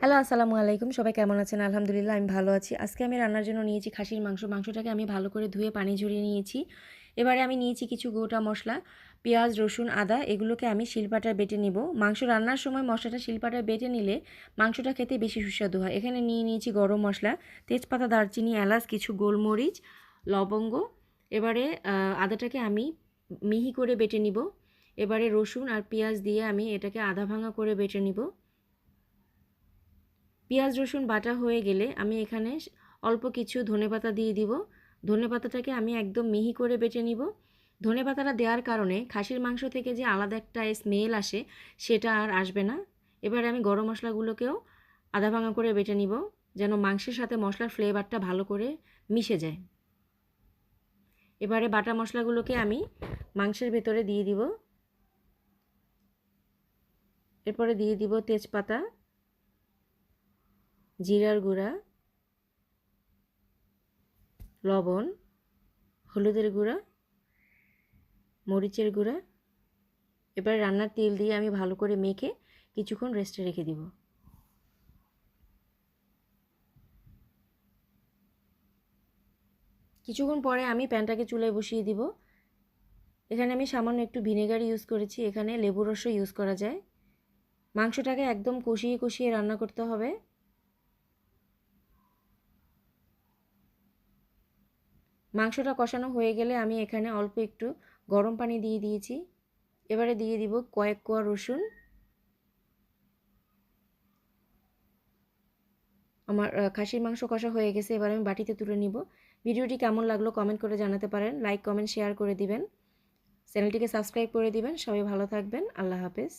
Hello, আসসালামু আলাইকুম। সবাই কেমন আছেন? আলহামদুলিল্লাহ, আমি ভালো আছি। আজকে আমি রান্নার জন্য নিয়েছি খাসির মাংস। মাংসটাকে আমি ভালো করে ধুয়ে পানি ঝরিয়ে নিয়েছি। এবারে আমি নিয়েছি কিছু গোটা মশলা, পেঁয়াজ, রসুন, আদা। এগুলোকে আমি শিলপাটায় বেটে নিব। মাংস রান্নার সময় মশলাটা শিলপাটায় বেটে নিলে মাংসটা খেতে বেশি সুস্বাদু হয়। এখানে নিয়ে নিয়েছি গরম মশলা, তেজপাতা, দারচিনি, এলাচ, কিছু গোলমরিচ, লবঙ্গ। এবারে আদাটাকে আমি মিহি করে বেটে নিব। এবারে রসুন আর পেঁয়াজ দিয়ে আমি এটাকে আধা ভাঙা করে বেটে নিব। পেঁয়াজ, রসুন বাটা হয়ে গেলে আমি এখানে অল্প কিছু ধনেপাতা দিয়ে দিব। ধনেপাতাটাকে আমি একদম মিহি করে বেটে নিব। ধনেপাতাটা দেওয়ার কারণে খাসির মাংস থেকে যে আলাদা একটা স্মেল আসে সেটা আর আসবে না। এবারে আমি গরম মশলাগুলোকেও আধা ভাঙা করে বেটে নিব যেন মাংসের সাথে মশলার ফ্লেভারটা ভালো করে মিশে যায়। এবারে বাটা মশলাগুলোকে আমি মাংসের ভেতরে দিয়ে দিব। এরপরে দিয়ে দিব তেজপাতা। জিরার গুঁড়া, লবণ, হলুদের গুঁড়া, মরিচের গুঁড়া। এবার রান্নার তেল দিয়ে আমি ভালো করে মেখে কিছুক্ষণ রেস্টে রেখে দিব। কিছুক্ষণ পরে আমি প্যানটাকে চুলায় বসিয়ে দিব। এখানে আমি সামান্য একটু ভিনেগার ইউজ করেছি। এখানে লেবু রসও ইউজ করা যায়। মাংসটাকে একদম কষিয়ে কষিয়ে রান্না করতে হবে। মাংসটা কষানো হয়ে গেলে আমি এখানে অল্প একটু গরম পানি দিয়ে দিয়েছি। এবারে দিয়ে দিব কয়েক কোয়া রসুন। আমার খাসির মাংস কষা হয়ে গেছে, এবার আমি বাটিতে তুলে নিব। ভিডিওটি কেমন লাগল কমেন্ট করে জানাতে পারেন। লাইক, কমেন্ট, শেয়ার করে দিবেন। চ্যানেলটিকে সাবস্ক্রাইব করে দিবেন। সবাই ভালো থাকবেন। আল্লাহ হাফেজ।